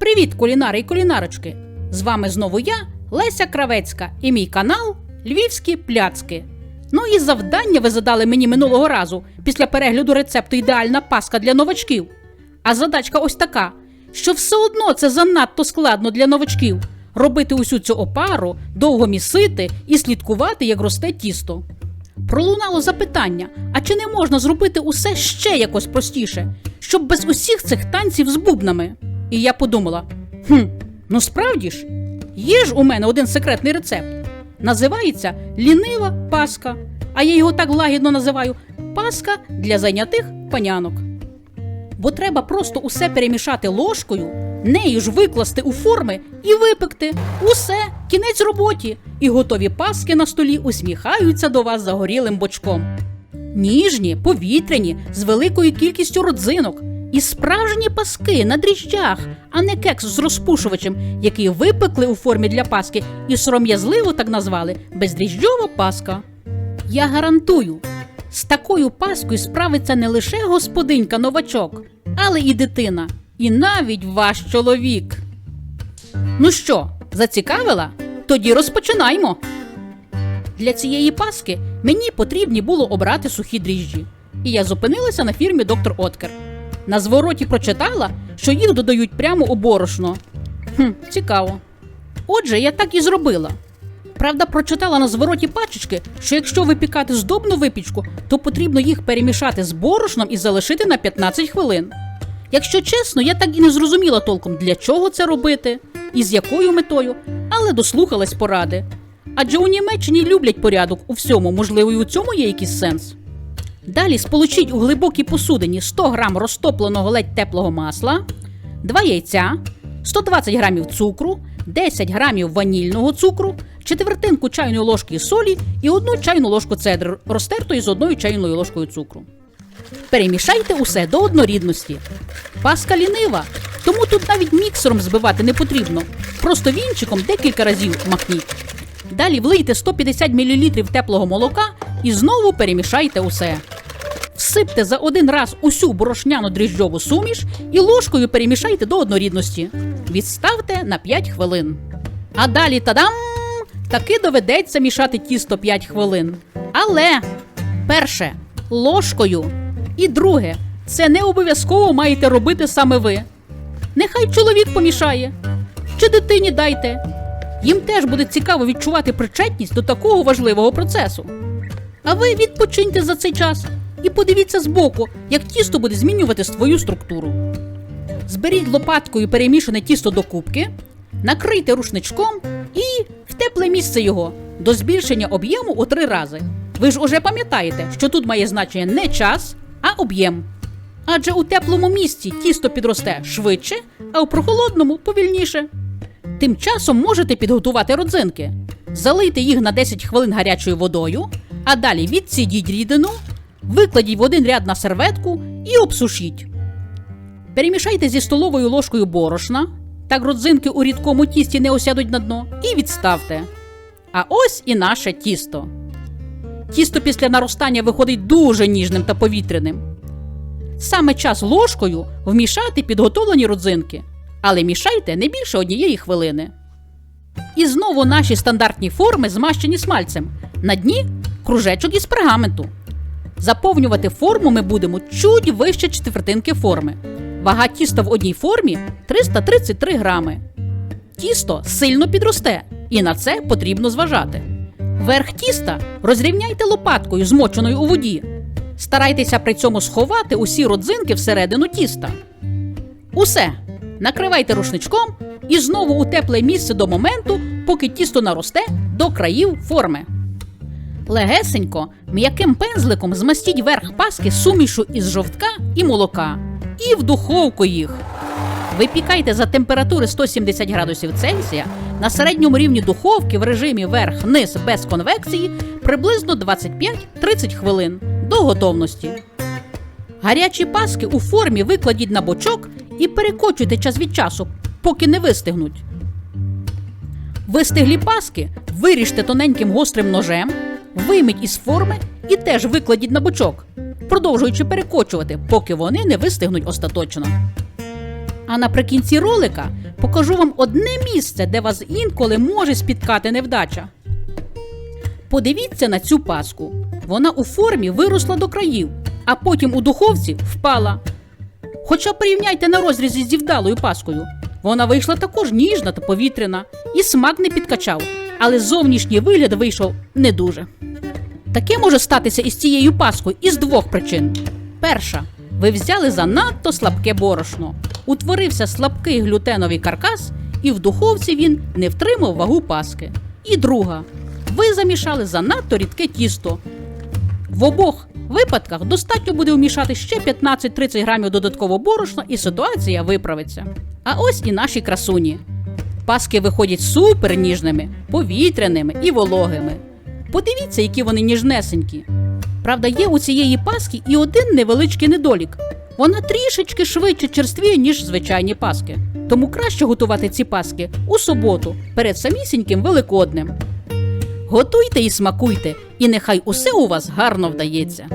Привіт, кулінари і кулінарочки! З вами знову я, Леся Кравецька, і мій канал Львівські пляцки. Ну і завдання ви задали мені минулого разу після перегляду рецепту ідеальна паска для новачків. А задачка ось така: що все одно це занадто складно для новачків робити усю цю опару, довго місити і слідкувати, як росте тісто. Пролунало запитання: а чи не можна зробити усе ще якось простіше, щоб без усіх цих танців з бубнами? І я подумала: хм, ну справді ж, є ж у мене один секретний рецепт. Називається лінива паска, а я його так лагідно називаю паска для зайнятих панянок. Бо треба просто усе перемішати ложкою, нею ж викласти у форми і випекти. Усе, кінець роботі. І готові паски на столі усміхаються до вас загорілим бочком. Ніжні, повітряні, з великою кількістю родзинок. І справжні паски на дріжджах, а не кекс з розпушувачем, який випекли у формі для паски і сором'язливо так назвали бездріжджова паска. Я гарантую, з такою паскою справиться не лише господинька новачок, але і дитина, і навіть ваш чоловік. Ну що, зацікавила? Тоді розпочинаймо. Для цієї паски мені потрібні було обрати сухі дріжджі. І я зупинилася на фірмі Доктор Откер. На звороті прочитала, що їх додають прямо у борошно. Хм, цікаво. Отже, я так і зробила. Правда, прочитала на звороті пачечки, що якщо випікати здобну випічку, то потрібно їх перемішати з борошном і залишити на 15 хвилин. Якщо чесно, я так і не зрозуміла толком, для чого це робити і з якою метою, але дослухалась поради. Адже у Німеччині люблять порядок у всьому, можливо, і у цьому є якийсь сенс. Далі сполучіть у глибокій посудині 100 грам розтопленого ледь теплого масла, 2 яйця, 120 грамів цукру, 10 грамів ванільного цукру, четвертинку чайної ложки солі і одну чайну ложку цедри, розтертої з одною чайною ложкою цукру. Перемішайте усе до однорідності. Паска лінива, тому тут навіть міксером збивати не потрібно. Просто вінчиком декілька разів махніть. Далі влийте 150 мл теплого молока і знову перемішайте усе. Всипте за один раз усю борошняну дріжджову суміш і ложкою перемішайте до однорідності. Відставте на 5 хвилин. А далі тадам! Таки доведеться мішати тісто 5 хвилин. Але перше ложкою. І друге, це не обов'язково маєте робити саме ви. Нехай чоловік помішає. Чи дитині дайте. Їм теж буде цікаво відчувати причетність до такого важливого процесу. А ви відпочиньте за цей час і подивіться збоку, як тісто буде змінювати свою структуру. Зберіть лопаткою перемішане тісто до кубки, накрийте рушничком і в тепле місце його до збільшення об'єму у три рази. Ви ж уже пам'ятаєте, що тут має значення не час, а об'єм. Адже у теплому місці тісто підросте швидше, а у прохолодному повільніше. Тим часом можете підготувати родзинки. Залийте їх на 10 хвилин гарячою водою, а далі відсідіть рідину, викладіть в один ряд на серветку і обсушіть. Перемішайте зі столовою ложкою борошна, так родзинки у рідкому тісті не осядуть на дно, і відставте. А ось і наше тісто. Тісто після наростання виходить дуже ніжним та повітряним. Саме час ложкою вмішати підготовлені родзинки, але мішайте не більше однієї хвилини. І знову наші стандартні форми змащені смальцем. На дні кружечок із пергаменту. Заповнювати форму ми будемо чуть вище четвертинки форми. Вага тіста в одній формі 333 грами. Тісто сильно підросте, і на це потрібно зважати. Верх тіста розрівняйте лопаткою, змоченою у воді. Старайтеся при цьому сховати усі родзинки всередину тіста. Усе. Накривайте рушничком і знову у тепле місце до моменту, поки тісто наросте до країв форми. Легесенько, м'яким пензликом змастіть верх паски сумішу із жовтка і молока. І в духовку їх. Випікайте за температури 170 градусів Цельсія на середньому рівні духовки в режимі верх-низ без конвекції приблизно 25-30 хвилин до готовності. Гарячі паски у формі викладіть на бочок і перекочуйте час від часу, поки не вистигнуть. Вистиглі паски виріжте тоненьким гострим ножем, вийміть із форми і теж викладіть на бочок, продовжуючи перекочувати, поки вони не вистигнуть остаточно. А наприкінці ролика покажу вам одне місце, де вас інколи може спіткати невдача. Подивіться на цю паску. Вона у формі виросла до країв, а потім у духовці впала. Хоча порівняйте на розрізі зі вдалою паскою. Вона вийшла також ніжна та повітряна, і смак не підкачав, але зовнішній вигляд вийшов не дуже. Таке може статися із цією паскою із двох причин. Перша, ви взяли занадто слабке борошно. Утворився слабкий глютеновий каркас, і в духовці він не втримав вагу паски. І друга, ви замішали занадто рідке тісто. В обох випадках достатньо буде вмішати ще 15-30 грамів додаткового борошна, і ситуація виправиться. А ось і наші красуні. Паски виходять супер ніжними, повітряними і вологими. Подивіться, які вони ніжнесенькі. Правда, є у цієї паски і один невеличкий недолік. Вона трішечки швидше черствіє, ніж звичайні паски. Тому краще готувати ці паски у суботу перед самісіньким Великоднем. Готуйте і смакуйте, і нехай усе у вас гарно вдається.